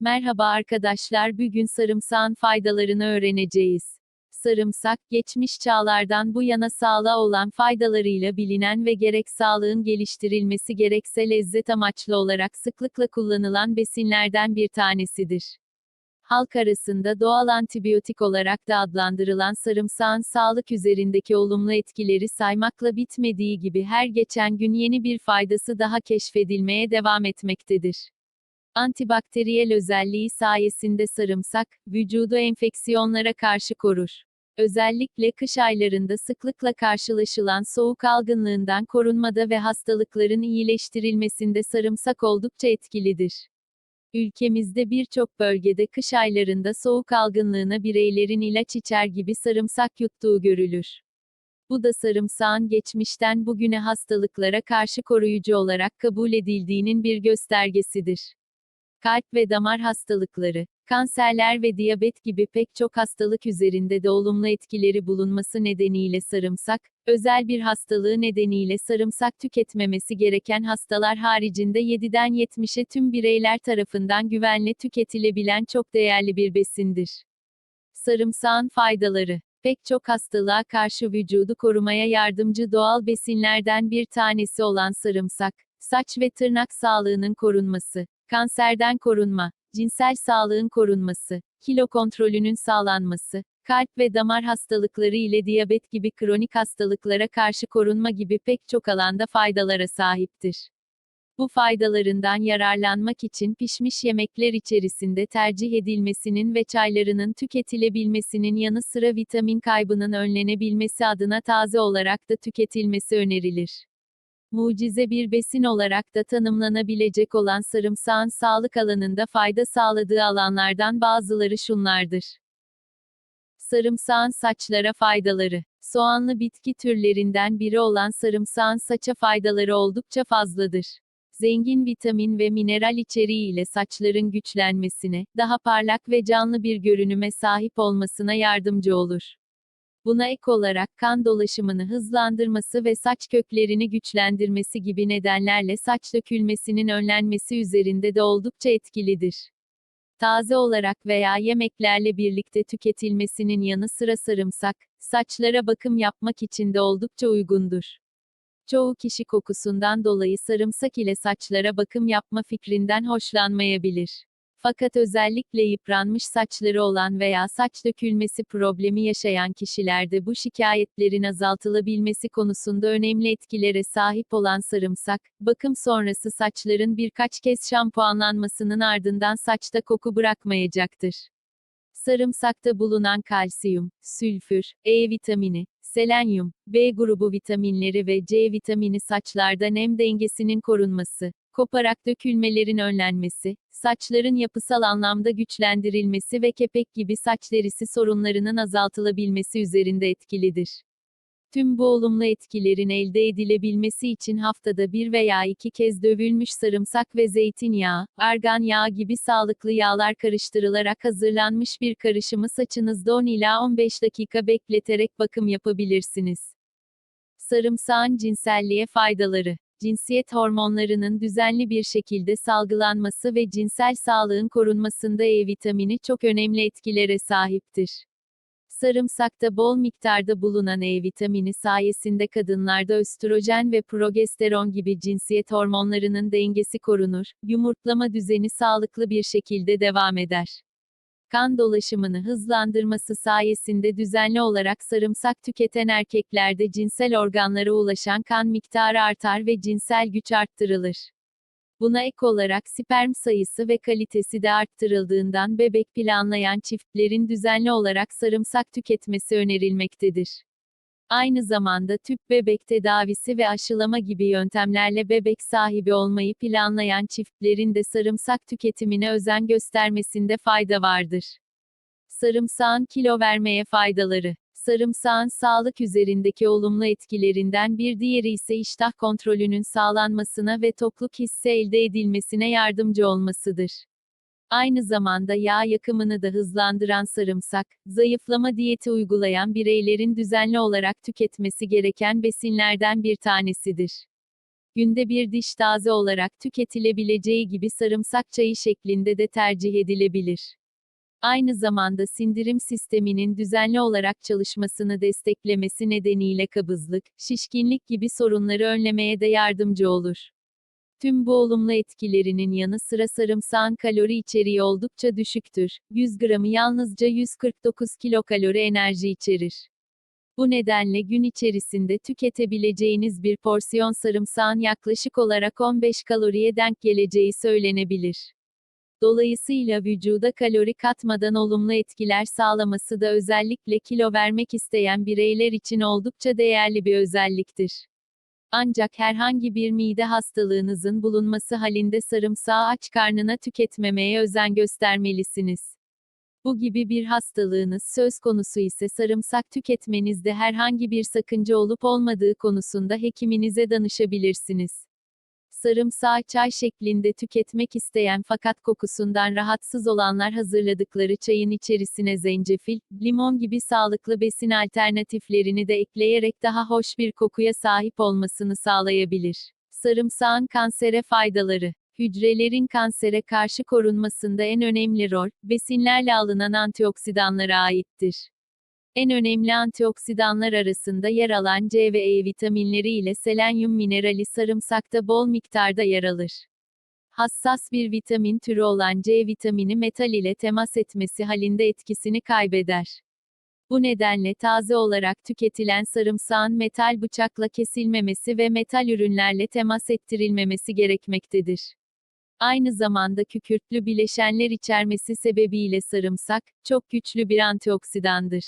Merhaba arkadaşlar, bugün sarımsağın faydalarını öğreneceğiz. Sarımsak, geçmiş çağlardan bu yana sağlığa olan faydalarıyla bilinen ve gerek sağlığın geliştirilmesi gerekse lezzet amaçlı olarak sıklıkla kullanılan besinlerden bir tanesidir. Halk arasında doğal antibiyotik olarak da adlandırılan sarımsağın sağlık üzerindeki olumlu etkileri saymakla bitmediği gibi her geçen gün yeni bir faydası daha keşfedilmeye devam etmektedir. Antibakteriyel özelliği sayesinde sarımsak, vücudu enfeksiyonlara karşı korur. Özellikle kış aylarında sıklıkla karşılaşılan soğuk algınlığından korunmada ve hastalıkların iyileştirilmesinde sarımsak oldukça etkilidir. Ülkemizde birçok bölgede kış aylarında soğuk algınlığına bireylerin ilaç içer gibi sarımsak yuttuğu görülür. Bu da sarımsağın geçmişten bugüne hastalıklara karşı koruyucu olarak kabul edildiğinin bir göstergesidir. Kalp ve damar hastalıkları, kanserler ve diyabet gibi pek çok hastalık üzerinde de olumlu etkileri bulunması nedeniyle sarımsak, özel bir hastalığı nedeniyle sarımsak tüketmemesi gereken hastalar haricinde 7'den 70'e tüm bireyler tarafından güvenle tüketilebilen çok değerli bir besindir. Sarımsağın faydaları Pek çok hastalığa karşı vücudu korumaya yardımcı doğal besinlerden bir tanesi olan sarımsak, saç ve tırnak sağlığının korunması, kanserden korunma, cinsel sağlığın korunması, kilo kontrolünün sağlanması, kalp ve damar hastalıkları ile diyabet gibi kronik hastalıklara karşı korunma gibi pek çok alanda faydalara sahiptir. Bu faydalarından yararlanmak için pişmiş yemekler içerisinde tercih edilmesinin ve çaylarının tüketilebilmesinin yanı sıra vitamin kaybının önlenebilmesi adına taze olarak da tüketilmesi önerilir. Mucize bir besin olarak da tanımlanabilecek olan sarımsağın sağlık alanında fayda sağladığı alanlardan bazıları şunlardır. Sarımsağın saçlara faydaları. Soğanlı bitki türlerinden biri olan sarımsağın saça faydaları oldukça fazladır. Zengin vitamin ve mineral içeriği ile saçların güçlenmesine, daha parlak ve canlı bir görünüme sahip olmasına yardımcı olur. Buna ek olarak kan dolaşımını hızlandırması ve saç köklerini güçlendirmesi gibi nedenlerle saç dökülmesinin önlenmesi üzerinde de oldukça etkilidir. Taze olarak veya yemeklerle birlikte tüketilmesinin yanı sıra sarımsak, saçlara bakım yapmak için de oldukça uygundur. Çoğu kişi kokusundan dolayı sarımsak ile saçlara bakım yapma fikrinden hoşlanmayabilir. Fakat özellikle yıpranmış saçları olan veya saç dökülmesi problemi yaşayan kişilerde bu şikayetlerin azaltılabilmesi konusunda önemli etkilere sahip olan sarımsak, bakım sonrası saçların birkaç kez şampuanlanmasının ardından saçta koku bırakmayacaktır. Sarımsakta bulunan kalsiyum, sülfür, E vitamini, selenyum, B grubu vitaminleri ve C vitamini saçlarda nem dengesinin korunması, koparak dökülmelerin önlenmesi, saçların yapısal anlamda güçlendirilmesi ve kepek gibi saç derisi sorunlarının azaltılabilmesi üzerinde etkilidir. Tüm bu olumlu etkilerin elde edilebilmesi için haftada bir veya iki kez dövülmüş sarımsak ve zeytinyağı, argan yağı gibi sağlıklı yağlar karıştırılarak hazırlanmış bir karışımı saçınızda 10 ila 15 dakika bekleterek bakım yapabilirsiniz. Sarımsağın cinselliğe faydaları cinsiyet hormonlarının düzenli bir şekilde salgılanması ve cinsel sağlığın korunmasında E vitamini çok önemli etkilere sahiptir. Sarımsakta bol miktarda bulunan E vitamini sayesinde kadınlarda östrojen ve progesteron gibi cinsiyet hormonlarının dengesi korunur, yumurtlama düzeni sağlıklı bir şekilde devam eder. Kan dolaşımını hızlandırması sayesinde düzenli olarak sarımsak tüketen erkeklerde cinsel organlara ulaşan kan miktarı artar ve cinsel güç arttırılır. Buna ek olarak sperm sayısı ve kalitesi de arttırıldığından bebek planlayan çiftlerin düzenli olarak sarımsak tüketmesi önerilmektedir. Aynı zamanda tüp bebek tedavisi ve aşılama gibi yöntemlerle bebek sahibi olmayı planlayan çiftlerin de sarımsak tüketimine özen göstermesinde fayda vardır. Sarımsağın kilo vermeye faydaları Sarımsağın sağlık üzerindeki olumlu etkilerinden bir diğeri ise iştah kontrolünün sağlanmasına ve tokluk hissi elde edilmesine yardımcı olmasıdır. Aynı zamanda yağ yakımını da hızlandıran sarımsak, zayıflama diyeti uygulayan bireylerin düzenli olarak tüketmesi gereken besinlerden bir tanesidir. Günde bir diş taze olarak tüketilebileceği gibi sarımsak çayı şeklinde de tercih edilebilir. Aynı zamanda sindirim sisteminin düzenli olarak çalışmasını desteklemesi nedeniyle kabızlık, şişkinlik gibi sorunları önlemeye de yardımcı olur. Tüm bu olumlu etkilerinin yanı sıra sarımsağın kalori içeriği oldukça düşüktür. 100 gramı yalnızca 149 kilokalori enerji içerir. Bu nedenle gün içerisinde tüketebileceğiniz bir porsiyon sarımsağın yaklaşık olarak 15 kaloriye denk geleceği söylenebilir. Dolayısıyla vücuda kalori katmadan olumlu etkiler sağlaması da özellikle kilo vermek isteyen bireyler için oldukça değerli bir özelliktir. Ancak herhangi bir mide hastalığınızın bulunması halinde sarımsağı aç karnına tüketmemeye özen göstermelisiniz. Bu gibi bir hastalığınız söz konusu ise sarımsak tüketmenizde herhangi bir sakınca olup olmadığı konusunda hekiminize danışabilirsiniz. Sarımsağı çay şeklinde tüketmek isteyen fakat kokusundan rahatsız olanlar hazırladıkları çayın içerisine zencefil, limon gibi sağlıklı besin alternatiflerini de ekleyerek daha hoş bir kokuya sahip olmasını sağlayabilir. Sarımsağın kansere faydaları Hücrelerin kansere karşı korunmasında en önemli rol, besinlerle alınan antioksidanlara aittir. En önemli antioksidanlar arasında yer alan C ve E vitaminleri ile selenyum minerali sarımsakta bol miktarda yer alır. Hassas bir vitamin türü olan C vitamini metal ile temas etmesi halinde etkisini kaybeder. Bu nedenle taze olarak tüketilen sarımsağın metal bıçakla kesilmemesi ve metal ürünlerle temas ettirilmemesi gerekmektedir. Aynı zamanda kükürtlü bileşenler içermesi sebebiyle sarımsak, çok güçlü bir antioksidandır.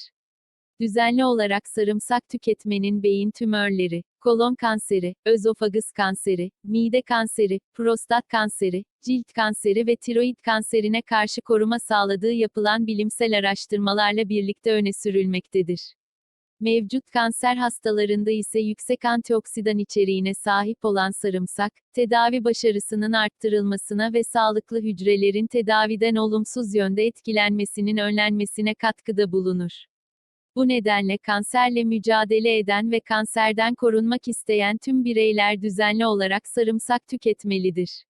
Düzenli olarak sarımsak tüketmenin beyin tümörleri, kolon kanseri, özofagus kanseri, mide kanseri, prostat kanseri, cilt kanseri ve tiroid kanserine karşı koruma sağladığı yapılan bilimsel araştırmalarla birlikte öne sürülmektedir. Mevcut kanser hastalarında ise yüksek antioksidan içeriğine sahip olan sarımsak, tedavi başarısının arttırılmasına ve sağlıklı hücrelerin tedaviden olumsuz yönde etkilenmesinin önlenmesine katkıda bulunur. Bu nedenle kanserle mücadele eden ve kanserden korunmak isteyen tüm bireyler düzenli olarak sarımsak tüketmelidir.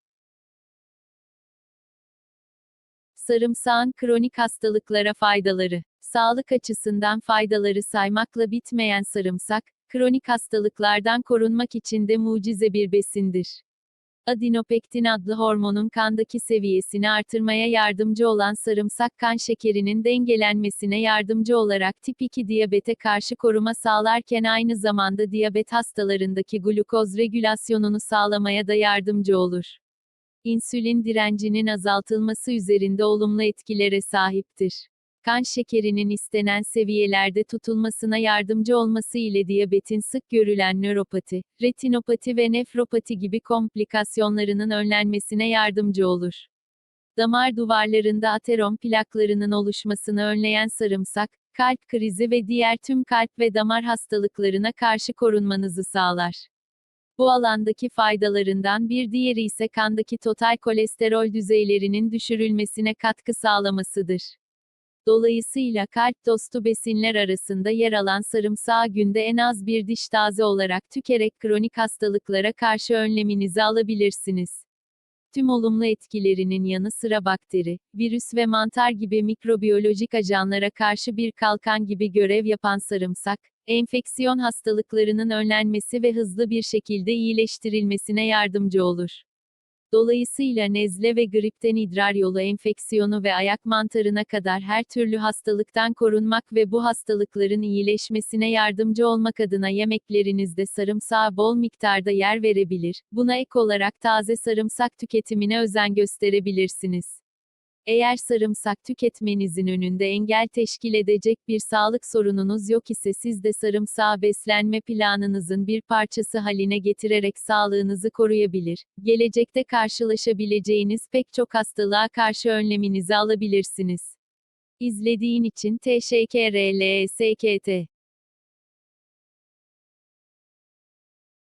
Sarımsağın kronik hastalıklara faydaları. Sağlık açısından faydaları saymakla bitmeyen sarımsak, kronik hastalıklardan korunmak için de mucize bir besindir. Adinopektin adlı hormonun kandaki seviyesini artırmaya yardımcı olan sarımsak kan şekerinin dengelenmesine yardımcı olarak tip 2 diyabete karşı koruma sağlarken aynı zamanda diyabet hastalarındaki glukoz regülasyonunu sağlamaya da yardımcı olur. İnsülin direncinin azaltılması üzerinde olumlu etkilere sahiptir kan şekerinin istenen seviyelerde tutulmasına yardımcı olması ile diyabetin sık görülen nöropati, retinopati ve nefropati gibi komplikasyonlarının önlenmesine yardımcı olur. Damar duvarlarında aterom plaklarının oluşmasını önleyen sarımsak, kalp krizi ve diğer tüm kalp ve damar hastalıklarına karşı korunmanızı sağlar. Bu alandaki faydalarından bir diğeri ise kandaki total kolesterol düzeylerinin düşürülmesine katkı sağlamasıdır. Dolayısıyla kalp dostu besinler arasında yer alan sarımsağı günde en az bir diş taze olarak tükerek kronik hastalıklara karşı önleminizi alabilirsiniz. Tüm olumlu etkilerinin yanı sıra bakteri, virüs ve mantar gibi mikrobiyolojik ajanlara karşı bir kalkan gibi görev yapan sarımsak, enfeksiyon hastalıklarının önlenmesi ve hızlı bir şekilde iyileştirilmesine yardımcı olur. Dolayısıyla nezle ve gripten idrar yolu enfeksiyonu ve ayak mantarına kadar her türlü hastalıktan korunmak ve bu hastalıkların iyileşmesine yardımcı olmak adına yemeklerinizde sarımsağa bol miktarda yer verebilir. Buna ek olarak taze sarımsak tüketimine özen gösterebilirsiniz. Eğer sarımsak tüketmenizin önünde engel teşkil edecek bir sağlık sorununuz yok ise siz de sarımsağı beslenme planınızın bir parçası haline getirerek sağlığınızı koruyabilir, gelecekte karşılaşabileceğiniz pek çok hastalığa karşı önleminizi alabilirsiniz. İzlediğin için teşekkür